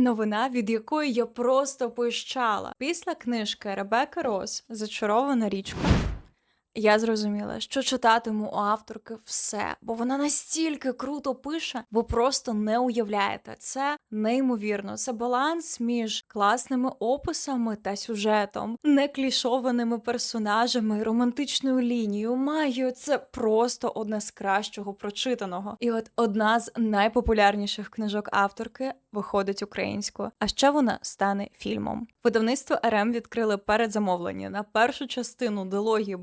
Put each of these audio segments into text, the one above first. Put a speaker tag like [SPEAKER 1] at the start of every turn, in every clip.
[SPEAKER 1] Новина, від якої я просто пищала. Після книжки Ребекки Рос Зачарована річка. Я зрозуміла, що читатиму у авторки все, бо вона настільки круто пише, ви просто не уявляєте. Це неймовірно. Це баланс між класними описами та сюжетом, неклішованими персонажами, романтичною лінією, магією. Це просто одне з кращого прочитаного. І от одна з найпопулярніших книжок авторки виходить українською, а ще вона стане фільмом. Видавництво РМ відкрили передзамовлення на першу частину дилогії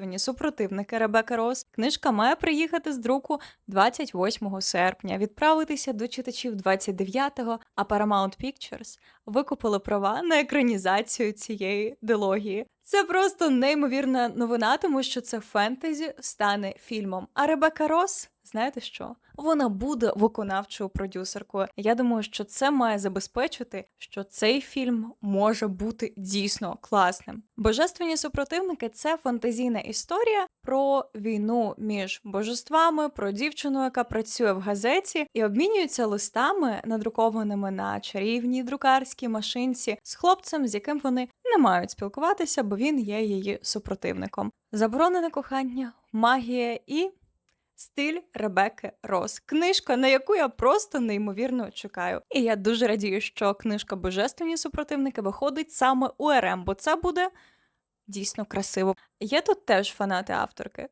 [SPEAKER 1] Божественні супротивники Ребека Рос. Книжка має приїхати з друку 28 серпня, відправитися до читачів 29-го, а Paramount Pictures викупили права на екранізацію цієї дилогії. Це просто неймовірна новина, тому що це фентезі стане фільмом. А Ребека Рос, знаєте що? Вона буде виконавчою продюсеркою. Я думаю, що це має забезпечити, що цей фільм може бути дійсно класним. Божественні супротивники це фантазійна історія про війну між божествами, про дівчину, яка працює в газеті, і обмінюється листами, надрукованими на чарівній друкарській машинці, з хлопцем, з яким вони не мають спілкуватися, бо він є її супротивником. Заборонене кохання, магія і стиль Ребекки Рос. Книжка, на яку я просто неймовірно чекаю. І я дуже радію, що книжка Божественні супротивники виходить саме у РМ, бо це буде дійсно красиво. Є тут теж фанати авторки.